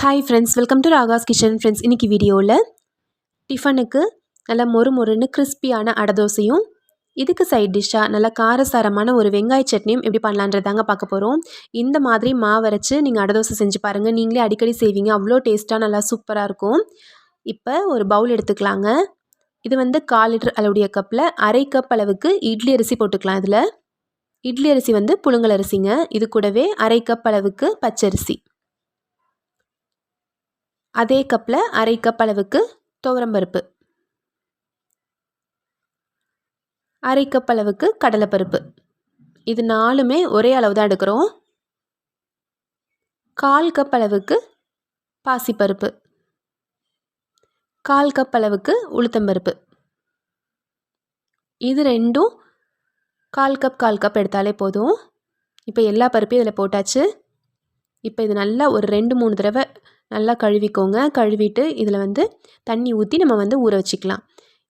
Hi friends welcome to Ragas kitchen friends இன்றைக்கி வீடியோவில் டிஃபனுக்கு நல்லா மொறு மொறுன்னு கிறிஸ்பியான அடை தோசையும் இதுக்கு சைட் டிஷ்ஷாக நல்லா காரசாரமான ஒரு வெங்காய சட்னியும் எப்படி பண்ணலான்றதாங்க பார்க்க போகிறோம் இந்த மாதிரி மாவரைச்சு நீங்கள் அடை தோசை செஞ்சு பாருங்கள் நீங்களே அடிக்கடி செய்வீங்க. அவ்வளோ டேஸ்ட்டாக நல்லா சூப்பராக இருக்கும். இப்போ ஒரு பவுல் எடுத்துக்கலாங்க. இது வந்து கால் லிட்டர் அளவுடைய கப்பில் அரை கப் அளவுக்கு இட்லி அரிசி போட்டுக்கலாம் இதில். இட்லி அரிசி வந்து புழுங்கல் அரிசிங்க. இது கூடவே அரை கப் அளவுக்கு பச்சரிசி. அதே கப்பில் அரை கப் அளவுக்கு துவரம்பருப்பு அரை கப் அளவுக்கு கடலைப்பருப்பு. இது நாலுமே ஒரே அளவு தான் எடுக்கிறோம். கால் கப் அளவுக்கு பாசிப்பருப்பு. கால் கப் அளவுக்கு உளுத்தம்பருப்பு இது ரெண்டும் கால் கப் கால் கப் எடுத்தாலே போதும். இப்போ எல்லா பருப்பையும் இதில் போட்டாச்சு. இப்போ இது நல்லா ஒரு ரெண்டு மூணு தடவை நல்லா கழுவிக்கோங்க. கழுவிட்டு இதில் வந்து தண்ணி ஊற்றி நம்ம வந்து ஊற வச்சுக்கலாம்.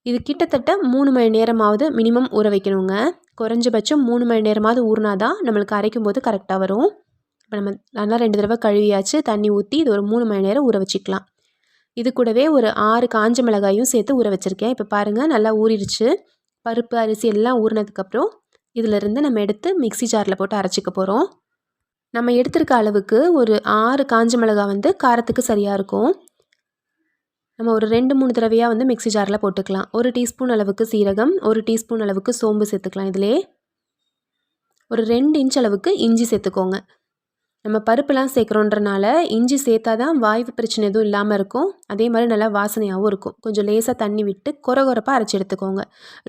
இது கிட்டத்தட்ட மூணு மணி நேரமாவது மினிமம் ஊற வைக்கணுங்க. குறைஞ்சபட்சம் மூணு மணி நேரமாவது ஊறினா தான் நம்மளுக்கு அரைக்கும் போது கரெக்டாக வரும். இப்போ நம்ம நல்லா ரெண்டு தடவை கழுவியாச்சு. தண்ணி ஊற்றி இது ஒரு மூணு மணி நேரம் ஊற வச்சுக்கலாம். இது கூடவே ஒரு ஆறு காஞ்ச மிளகாயும் சேர்த்து ஊற வச்சுருக்கேன். இப்போ பாருங்கள் நல்லா ஊறிடுச்சு. பருப்பு அரிசி எல்லாம் ஊறினதுக்கப்புறம் இதிலிருந்து நம்ம எடுத்து மிக்சி ஜாரில் போட்டு அரைச்சிக்க போகிறோம் நம்ம எடுத்திருக்க அளவுக்கு ஒரு ஆறு காஞ்ச மிளகா வந்து காரத்துக்கு சரியாக இருக்கும். நம்ம ஒரு ரெண்டு மூணு தடவையாக வந்து மிக்சி ஜாரில் போட்டுக்கலாம். ஒரு டீஸ்பூன் அளவுக்கு சீரகம் ஒரு டீஸ்பூன் அளவுக்கு சோம்பு சேர்த்துக்கலாம் இதிலே. ஒரு ரெண்டு இன்ச் அளவுக்கு இஞ்சி சேர்த்துக்கோங்க. நம்ம பருப்புலாம் சேர்க்குறோன்றனால இஞ்சி சேர்த்தா தான் வாய்வு பிரச்சனை எதுவும் இல்லாமல் இருக்கும். அதே மாதிரி நல்லா வாசனையாகவும் இருக்கும். கொஞ்சம் லேசாக தண்ணி விட்டு குறகுறப்பாக அரைச்சி எடுத்துக்கோங்க.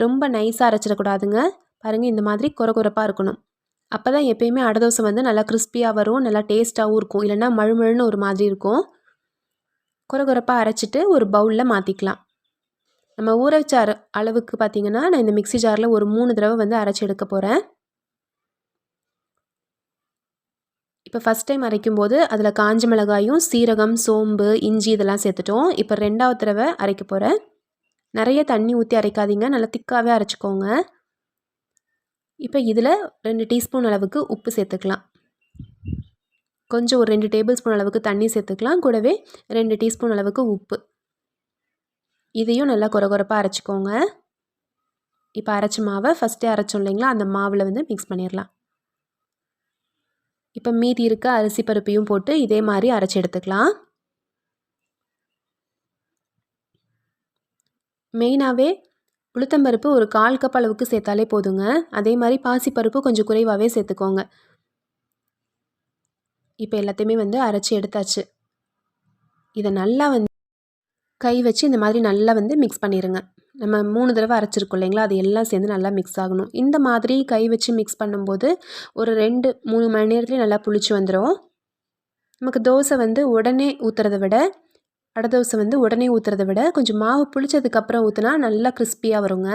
ரொம்ப நைஸாக அரைச்சிடக்கூடாதுங்க. பாருங்கள் இந்த மாதிரி குறகுறப்பாக இருக்கணும். அப்போ தான் எப்பயுமே அடை தோசை வந்து நல்லா கிறிஸ்பியாக வரும் நல்லா டேஸ்ட்டாகவும் இருக்கும். இல்லைன்னா மழுமழுன்னு ஒரு மாதிரி இருக்கும். குறகுறப்பாக அரைச்சிட்டு ஒரு பவுலில் மாற்றிக்கலாம் நம்ம ஊற வச்ச அர அளவுக்கு பார்த்திங்கன்னா நான் இந்த மிக்சி ஜாரில் ஒரு மூணு தடவை வந்து அரைச்சி எடுக்க போகிறேன் இப்போ ஃபஸ்ட் டைம் அரைக்கும்போது அதில் காஞ்ச மிளகாயும் சீரகம் சோம்பு இஞ்சி இதெல்லாம் சேர்த்துட்டோம். இப்போ ரெண்டாவது தடவை அரைக்க போகிறேன் நிறைய தண்ணி ஊற்றி அரைக்காதீங்க. நல்லா திக்காகவே அரைச்சிக்கோங்க. இப்போ இதில் ரெண்டு டீஸ்பூன் அளவுக்கு உப்பு சேர்த்துக்கலாம். கொஞ்சம் ஒரு ரெண்டு டேபிள் ஸ்பூன் அளவுக்கு தண்ணி சேர்த்துக்கலாம். கூடவே ரெண்டு டீஸ்பூன் அளவுக்கு உப்பு. இதையும் நல்லா குறகுறப்பாக அரைச்சிக்கோங்க. இப்போ அரைச்ச மாவை ஃபஸ்ட்டே அரைச்சோம் இல்லைங்களா? அந்த மாவில் வந்து மிக்ஸ் பண்ணிடலாம். இப்போ மீதி இருக்க அரிசி பருப்பையும் போட்டு இதே மாதிரி அரைச்சி எடுத்துக்கலாம். மெயினாகவே உளுத்தம்பருப்பு ஒரு கால் கப் அளவுக்கு சேர்த்தாலே போதுங்க. அதே மாதிரி பாசிப்பருப்பு கொஞ்சம் குறைவாகவே சேர்த்துக்கோங்க. இப்போ எல்லாத்தையுமே வந்து அரைச்சி எடுத்தாச்சு. இதை நல்லா வந்து கை வச்சு இந்த மாதிரி நல்லா வந்து மிக்ஸ் பண்ணிடுங்க நம்ம மூணு தடவை அரைச்சிருக்கோம் இல்லைங்களா? அது எல்லாம் சேர்ந்து நல்லா மிக்ஸ் ஆகணும். இந்த மாதிரி கை வச்சு மிக்ஸ் பண்ணும்போது ஒரு ரெண்டு மூணு மணி நேரத்துலேயே நல்லா புளிச்சு வந்துடும் நமக்கு தோசை வந்து உடனே ஊற்றுறத விட அடை தோசை வந்து உடனே ஊற்றுறத விட கொஞ்சம் மாவு புளிச்சதுக்கப்புறம் ஊற்றுனா நல்லா கிறிஸ்பியாக வருங்க.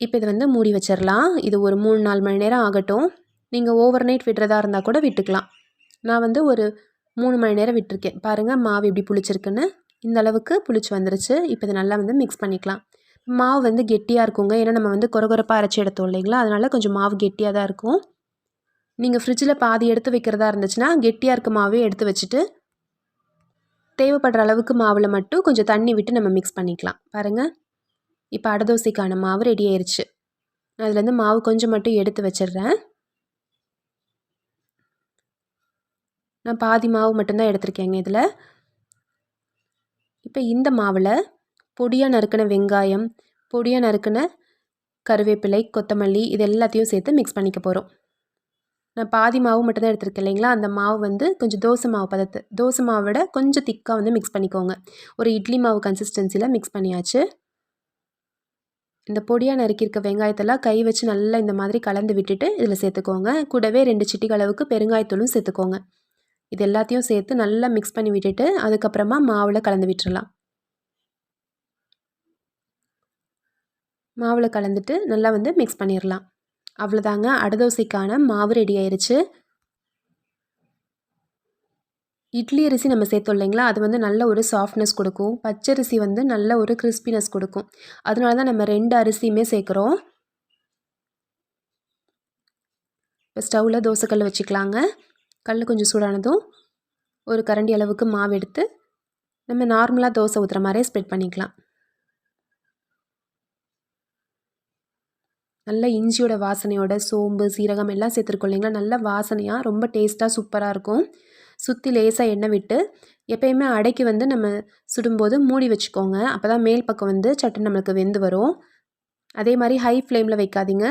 இப்போ இதை வந்து மூடி வச்சிடலாம் இது ஒரு மூணு நாலு மணி நேரம் ஆகட்டும். நீங்கள் ஓவர் நைட் விடுறதா இருந்தால் கூட விட்டுக்கலாம். நான் வந்து ஒரு மூணு மணி நேரம் விட்டுருக்கேன். பாருங்கள் மாவு எப்படி புளிச்சிருக்குன்னு. இந்த அளவுக்கு புளிச்சு வந்துருச்சு. இப்போ இதை நல்லா வந்து மிக்ஸ் பண்ணிக்கலாம். மாவு வந்து கெட்டியாக இருக்குங்க. ஏன்னா நம்ம வந்து குறகுறப்பாக அரைச்சி எடுத்தோம் இல்லைங்களா? அதனால் கொஞ்சம் மாவு கெட்டியாக தான் இருக்கும். நீங்கள் ஃப்ரிட்ஜில் பாதி எடுத்து வைக்கிறதா இருந்துச்சுன்னா கெட்டியாக இருக்க மாவே எடுத்து வச்சுட்டு தேவைப்படுற அளவுக்கு மாவில் மட்டும் கொஞ்சம் தண்ணி விட்டு நம்ம மிக்ஸ் பண்ணிக்கலாம். பாருங்கள் இப்போ அடதோசைக்கான மாவு ரெடி ஆயிடுச்சு நான் அதுலேருந்து மாவு கொஞ்சம் மட்டும் எடுத்து வச்சிடுறேன். நான் பாதி மாவு மட்டும்தான் எடுத்திருக்கேங்க இதில். இப்போ இந்த மாவில் பொடியாக நறுக்கின வெங்காயம் பொடியாக நறுக்கின கருவேப்பிலை கொத்தமல்லி இது எல்லாத்தையும் சேர்த்து மிக்ஸ் பண்ணிக்க போகிறோம் நான் பாதி மாவு மட்டும்தான் எடுத்துருக்கேன் இல்லைங்களா? அந்த மாவு வந்து கொஞ்சம் தோசை மாவு பதத்து தோசை மாவை விட கொஞ்சம் திக்காக வந்து மிக்ஸ் பண்ணிக்கோங்க. ஒரு இட்லி மாவு கன்சிஸ்டன்சியில் மிக்ஸ் பண்ணியாச்சு. இந்த பொடியாக நறுக்கியிருக்க வெங்காயத்தெல்லாம் கை வச்சு நல்லா இந்த மாதிரி கலந்து விட்டுட்டு இதில் சேர்த்துக்கோங்க. கூடவே ரெண்டு சிட்டிக்கு அளவுக்கு பெருங்காயத்தூளும் சேர்த்துக்கோங்க. இது எல்லாத்தையும் சேர்த்து நல்லா மிக்ஸ் பண்ணி விட்டுட்டு அதுக்கப்புறமா மாவில் கலந்து விட்டுறலாம். மாவில் கலந்துட்டு நல்லா வந்து மிக்ஸ் பண்ணிடலாம் அவ்வளோதாங்க அடதோசைக்கான மாவு ரெடி ஆயிடுச்சு இட்லி அரிசி நம்ம சேர்த்தோம் இல்லைங்களா? அது வந்து நல்ல ஒரு சாஃப்ட்னஸ் கொடுக்கும். பச்சரிசி வந்து நல்ல ஒரு கிறிஸ்பினஸ் கொடுக்கும். அதனால தான் நம்ம ரெண்டு அரிசியுமே சேர்க்குறோம். இப்போ ஸ்டவ்வில் தோசைக்கல் வச்சுக்கலாங்க. கல் கொஞ்சம் சூடானதும் ஒரு கரண்டி அளவுக்கு மாவு எடுத்து நம்ம நார்மலாக தோசை ஊற்றுற மாதிரியே ஸ்ப்ரெட் பண்ணிக்கலாம். நல்ல இஞ்சியோட வாசனையோட சோம்பு சீரகம் எல்லாம் சேர்த்துருக்கோம் இல்லைங்களா? நல்ல வாசனையாக ரொம்ப டேஸ்ட்டாக சூப்பராக இருக்கும். சுற்றி லேசாக எண்ணெய் விட்டு எப்பயுமே அடைக்கு வந்து நம்ம சுடும்போது மூடி வச்சுக்கோங்க. அப்போ தான் மேல் பக்கம் வந்து சட்டன் நம்மளுக்கு வெந்து வரும். அதே மாதிரி ஹை ஃப்ளேமில் வைக்காதீங்க.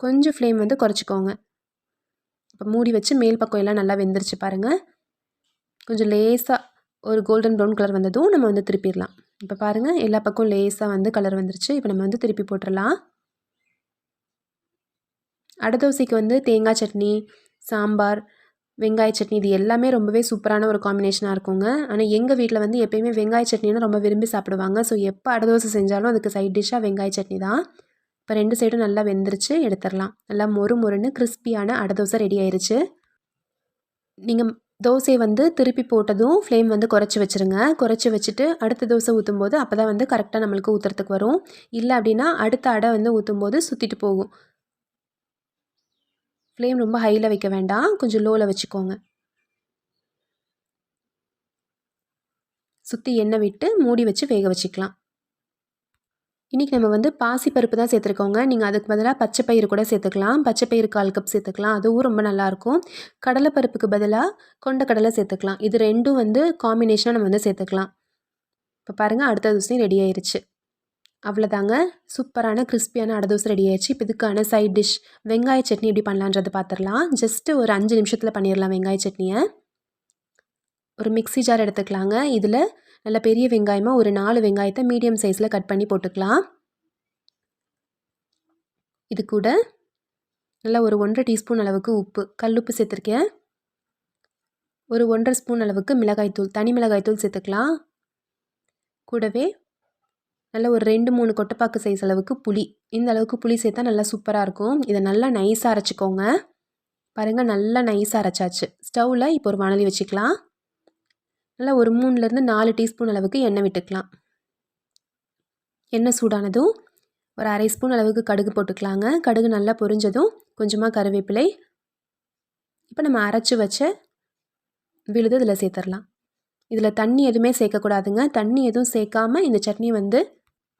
கொஞ்சம் ஃப்ளேம் வந்து குறைச்சிக்கோங்க. இப்போ மூடி வச்சு மேல் பக்கம் எல்லாம் நல்லா வெந்துருச்சு பாருங்கள் கொஞ்சம் லேசாக ஒரு கோல்டன் ப்ரௌன் கலர் வந்ததும் நம்ம வந்து திருப்பிடலாம். இப்போ பாருங்கள் எல்லா பக்கம் லேசாக வந்து கலர் வந்துருச்சு. இப்போ நம்ம வந்து திருப்பி போட்டுடலாம் அடை தோசைக்கு வந்து தேங்காய் சட்னி சாம்பார் வெங்காய சட்னி இது எல்லாமே ரொம்பவே சூப்பரான ஒரு காம்பினேஷனாக இருக்குங்க. ஆனால் எங்கள் வீட்டில் வந்து எப்போயுமே வெங்காய சட்னினா ரொம்ப விரும்பி சாப்பிடுவாங்க. ஸோ எப்போ அடை தோசை செஞ்சாலும் அதுக்கு சைட் டிஷ்ஷாக வெங்காய சட்னி தான். இப்போ ரெண்டு சைடும் நல்லா வெந்துருச்சு எடுத்துடலாம். நல்லா மொறு மொறுன்னு கிறிஸ்பியான அடை தோசை ரெடி ஆயிருச்சு. நீங்கள் தோசையை வந்து திருப்பி போட்டதும் ஃப்ளேம் வந்து குறைச்சி வச்சுருங்க. குறைச்சி வச்சுட்டு அடுத்த தோசை ஊற்றும் போது அப்போ தான் வந்து கரெக்டாக நம்மளுக்கு ஊற்றுறதுக்கு வரும். இல்லை அப்படின்னா அடுத்த அடை வந்து ஊற்றும் போது சுற்றிட்டு போகும். ஃப்ளேம் ரொம்ப ஹையில் வைக்க வேண்டாம். கொஞ்சம் லோவில் வச்சுக்கோங்க. சுற்றி எண்ணெய் விட்டு மூடி வச்சு வேக வச்சுக்கலாம். இன்றைக்கி நம்ம வந்து பாசிப்பருப்பு தான் சேர்த்துருக்கோங்க. நீங்கள் அதுக்கு பதிலாக பச்சை பயிறு கூட சேர்த்துக்கலாம். பச்சை பயிறு கால் கப் சேர்த்துக்கலாம். அதுவும் ரொம்ப நல்லாயிருக்கும் கடலைப்பருப்புக்கு பதிலாக கொண்ட கடலை சேர்த்துக்கலாம். இது ரெண்டும் வந்து காம்பினேஷனாக நம்ம வந்து சேர்த்துக்கலாம். இப்போ பாருங்கள் அடுத்த தோசையும் ரெடி ஆயிடுச்சு அவ்வளோதாங்க சூப்பரான கிறிஸ்பியான அடை தோசை ரெடி ஆயிடுச்சு. இப்போ இதுக்கான சைட் டிஷ் வெங்காய சட்னி எப்படி பண்ணலான்றது பார்த்துடலாம் ஜஸ்ட்டு ஒரு அஞ்சு நிமிஷத்தில் பண்ணிடலாம் வெங்காய சட்னியை. ஒரு மிக்ஸி ஜார் எடுத்துக்கலாங்க. இதில் நல்ல பெரிய வெங்காயமாக ஒரு நாலு வெங்காயத்தை மீடியம் சைஸில் கட் பண்ணி போட்டுக்கலாம். இது கூட நல்லா ஒரு ஒன்றரை டீஸ்பூன் அளவுக்கு உப்பு. கல்லுப்பு சேர்த்துருக்கேன். ஒரு ஒன்றரை ஸ்பூன் அளவுக்கு மிளகாய்த்தூள் தனி மிளகாய்த்தூள் சேர்த்துக்கலாம். கூடவே நல்ல ஒரு ரெண்டு மூணு கொட்டைப்பாக்கு சைஸ் அளவுக்கு புளி. இந்த அளவுக்கு புளி சேர்த்தா நல்லா சூப்பராக இருக்கும். இதை நல்லா நைஸாக அரைச்சிக்கோங்க. பாருங்கள் நல்லா நைஸாக அரைச்சாச்சு. ஸ்டவ்வில் இப்போ ஒரு வானலி வச்சுக்கலாம். நல்லா ஒரு மூணுலேருந்து நாலு டீஸ்பூன் அளவுக்கு எண்ணெய் விட்டுக்கலாம். எண்ணெய் சூடானதும் ஒரு அரை ஸ்பூன் அளவுக்கு கடுகு போட்டுக்கலாங்க. கடுகு நல்லா பொரிஞ்சதும் கொஞ்சமாக கருவேப்பிலை. இப்போ நம்ம அரைச்சி வச்ச விழுது இதில் சேர்த்துடலாம். இதில் தண்ணி எதுவுமே சேர்க்கக்கூடாதுங்க. தண்ணி எதுவும் சேர்க்காமல் இந்த சட்னி வந்து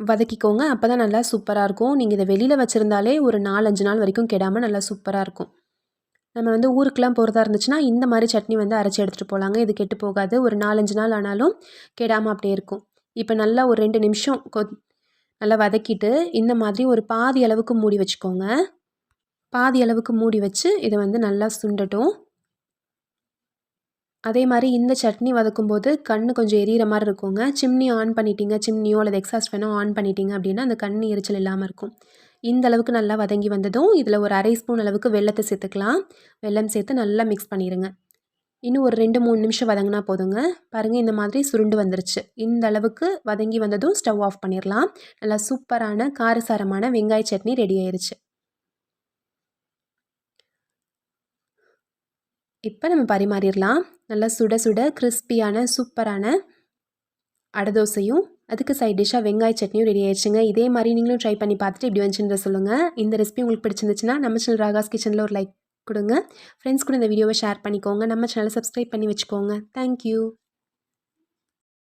வதக்கிக்கோங்க. அப்போ தான் நல்லா சூப்பராக இருக்கும். நீங்கள் இதை வெளியில் வச்சுருந்தாலே ஒரு நாலஞ்சு நாள் வரைக்கும் கெடாமல் நல்லா சூப்பராக இருக்கும். நம்ம வந்து ஊருக்கெலாம் போகிறதா இருந்துச்சுன்னா இந்த மாதிரி சட்னி வந்து அரைச்சி எடுத்துகிட்டு போகலாங்க இது கெட்டு போகாது. ஒரு நாலஞ்சு நாள் ஆனாலும் கெடாமல் அப்படியே இருக்கும். இப்போ நல்லா ஒரு ரெண்டு நிமிஷம் கொ நல்லா வதக்கிட்டு இந்த மாதிரி ஒரு பாதி அளவுக்கு மூடி வச்சுக்கோங்க. பாதி அளவுக்கு மூடி வச்சு இதை வந்து நல்லா சுண்டட்டும். அதே மாதிரி இந்த சட்னி வதக்கும்போது கண் கொஞ்சம் எரியிற மாதிரி இருக்குங்க. சிம்னி ஆன் பண்ணிட்டீங்க சிம்னியோ அல்லது எக்ஸாஸ்ட் ஃபேனோ ஆன் பண்ணிட்டீங்க அப்படின்னா அந்த கண் எரிச்சல் இல்லாமல் இருக்கும். இந்த அளவுக்கு நல்லா வதங்கி வந்ததும் இதில் ஒரு அரை ஸ்பூன் அளவுக்கு வெள்ளத்தை சேர்த்துக்கலாம். வெல்லம் சேர்த்து நல்லா மிக்ஸ் பண்ணிடுங்க இன்னும் ஒரு ரெண்டு மூணு நிமிஷம் வதங்கினா போதுங்க. பாருங்கள் இந்த மாதிரி சுருண்டு வந்துருச்சு. இந்த அளவுக்கு வதங்கி வந்ததும் ஸ்டவ் ஆஃப் பண்ணிடலாம் நல்லா சூப்பரான காரசாரமான வெங்காய சட்னி ரெடி ஆயிடுச்சு இப்போ நம்ம பரிமாறிடலாம். நல்லா சுட சுட கிறிஸ்பியான சூப்பரான அடை தோசையும் அதுக்கு சைட் டிஷ்ஷாக வெங்காய சட்னியும் ரெடி ஆயிடுச்சுங்க. இதே மாதிரி நீங்களும் ட்ரை பண்ணி பார்த்துட்டு இப்படி வந்துச்சுன்ற சொல்லுங்கள் இந்த ரெசிபி உங்களுக்கு பிடிச்சிருந்துச்சுன்னா நம்ம சேனல் ராகாஸ் கிச்சனில் ஒரு லைக் கொடுங்க. ஃப்ரெண்ட்ஸ் கூட இந்த வீடியோவை ஷேர் பண்ணிக்கோங்க. நம்ம சேனலை சப்ஸ்கிரைப் பண்ணி வச்சுக்கோங்க. தேங்க்யூ